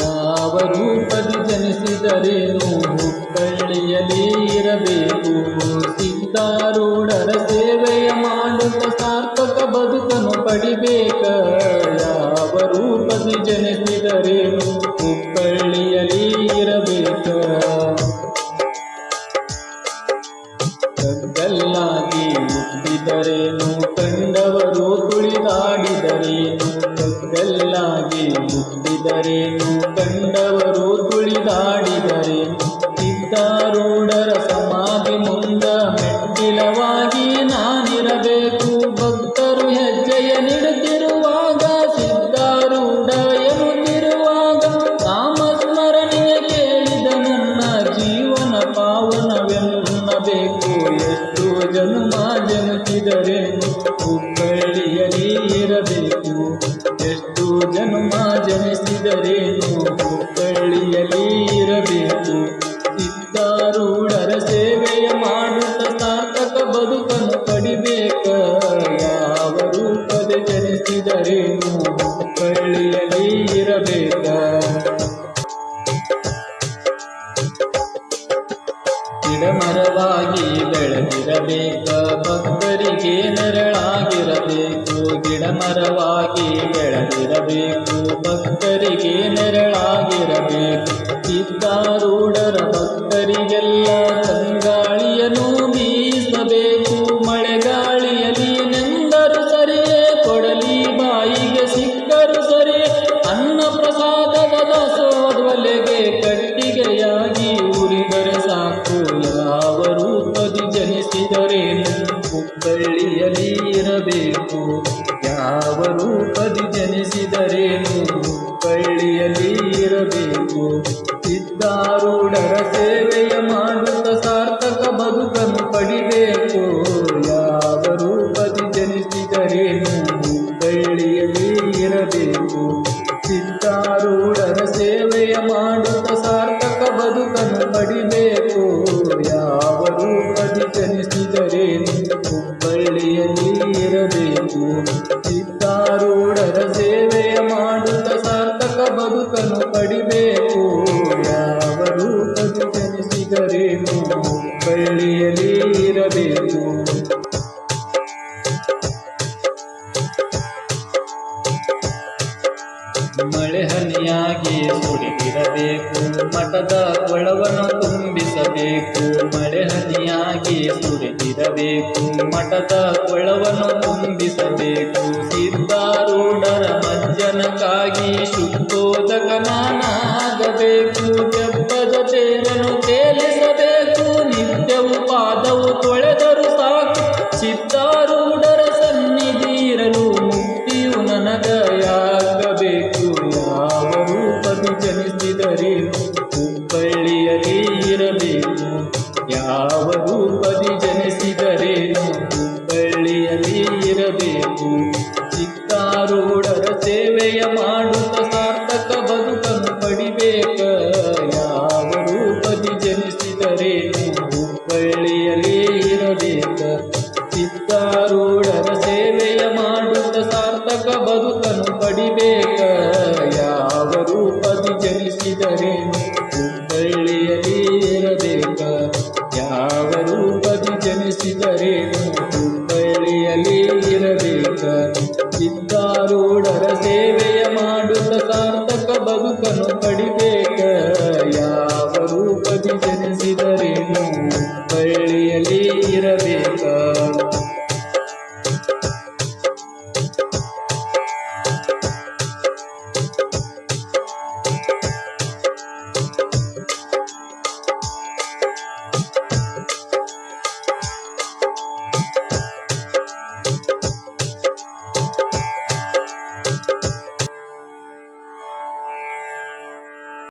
ಯಾವ ರೂಪದಿ ಜನಿಸಿದರೇನು? ಹುಬ್ಬಳ್ಳಿಯಲ್ಲಿ ಇರಬೇಕು. ಸಿದ್ಧಾರೂಢರ ಸೇವೆಯ ಮಾಡುತ್ತ ಸಾರ್ಥಕ ಬದುಕನ್ನು ಪಡಿಬೇಕ. ಯಾವ ರೂಪದಿ ಜನಿಸಿದರೇನು? ಹುಬ್ಬಳ್ಳಿಯಲ್ಲಿ ಮುಟ್ಟಿದರೇನು? ಕಂಡವರು ತುಳಿದಾಡಿದರೇನು? ಕಗ್ಗಲ್ಲಾಗಿ ಮುಟ್ಟಿದರೇನು? ಕಂಡವರು ತುಳಿದಾಡಿದರೇನು? ಸಿದ್ಧಾರೂಢರ ಸಮಾಧಿ ಮುಂದ ಮೆಟ್ಟಿಲವಾಗಿ ನಾನಿರಬೇಕು. ಭಕ್ತರು ಹೆಜ್ಜೆಯ ನೀಡುತ್ತಿರುವಾಗ ಎಷ್ಟು ಜನ್ಮ ಜನಿಸಿದರೇನು ಹುಬ್ಬಳ್ಳಿಯಲ್ಲಿ ಇರಬೇಕು. ಸಿದ್ಧಾರೂಢರ ಸೇವೆಯ ಮಾಡುತ್ತ ಸಾರ್ಥಕ ಬದುಕನ್ನು ಪಡಿಬೇಕ. ಯಾವ ರೂಪದ ಜನಿಸಿದರೇನು ಹುಬ್ಬಳ್ಳಿಯಲ್ಲಿ ಇರಬೇಕ. ಗಿಡಮರವಾಗಿ ಬೆಳೆದಿರಬೇಕ. ಗಿಡಮರವಾಗಿ ಬೆಳೆದಿರಬೇಕು. ಭಕ್ತರಿಗೆ ನೆರಳಾಗಿರಬೇಕು. ಸಿದ್ಧಾರೂಢರ ಭಕ್ತರಿಗೆಲ್ಲ ತಂಗಾಳಿಯನ್ನು ಬೀಸಬೇಕು. ಮಳೆಗಾಳಿಯಲ್ಲಿ ನೆಂದರು ಸರಿ, ಕೊಡಲಿ ಬಾಯಿಗೆ ಸಿಕ್ಕರು ಸರಿ. ಅನ್ನ ಪ್ರಸಾದದ ದಾಸೋದ್ವಲೆಗೆ ಕಟ್ಟಿಗೆಯಾಗಿ ಉರಿದರೆ ಸಾಕು. ಯಾವ ರೂಪದಿ ಜನಿಸಿದರೆ ಇರಬೇಕು. ರೂಪದಿ ಜನಿಸಿದರೇನು ಹುಬ್ಬಳ್ಳಿಯಲ್ಲಿ ಇರಬೇಕು. ಸಿದ್ಧಾರೂಢರ ಸೇವೆಯ ಮಾಡುತ್ತ ಸಾರ್ಥಕ ಬದುಕನ್ನು ಪಡಿಬೇಕು. ಯಾವ ರೂಪದಿ ಜನಿಸಿದರೇನು ಹುಬ್ಬಳ್ಳಿಯಲ್ಲಿ ಇರಬೇಕು. ಸಿದ್ಧಾರೂಢರ ಸೇವೆಯ ಮಾಡುತ್ತ ಸಾರ್ಥಕ ಬದುಕನ್ನು ಪಡಿಬೇಕು. ಯಾವ ರೂಪದಿ ಜನಿಸಿದರೇನು ಹುಬ್ಬಳ್ಳಿಯಲ್ಲಿ ಇರಬೇಕು. ಮಳೆ ಹನಿಯಾಗಿ ಸುರಿದಿರಬೇಕು, ಮಠದ ಒಳವನ್ನು ತುಂಬಿಸಬೇಕು. ಮಳೆ ಹನಿಯಾಗಿ ಸುರಿದಿರಬೇಕು, ಮಠದ ಒಳವನ ತುಂಬಿಸಬೇಕು. ಸಿದ್ಧಾರೂಢರ ಮಜ್ಜನಕ್ಕಾಗಿ ಶುದ್ಧೋದಕ ನಾನಾಗಬೇಕು ಜಪ್ಪದ ತೇರನ್ನು ತೇಲಿಸಬೇಕು, ನಿತ್ಯವು ಪಾದವು ತೊಳೆದರು ರೂಪದಿ ಜನಿಸಿದರೇನು ಹುಬ್ಬಳ್ಳಿಯಲ್ಲಿ ಇರಬೇಕು. ಯಾವ ರೂಪದಿ ಜನಿಸಿದರೆ ಹುಬ್ಬಳ್ಳಿಯಲ್ಲಿ ಇರಬೇಕು. ಸೇವೆಯ ಮಾಡುತ್ತ ಸಾರ್ಥಕ ಬದುಕನ್ನು ಪಡಿಬೇಕ. ಯಾವ ರೂಪದಿ ಜನಿಸಿದರೇನು? ಬಳ್ಳಿಯಲ್ಲಿ ಇರಬೇಕ.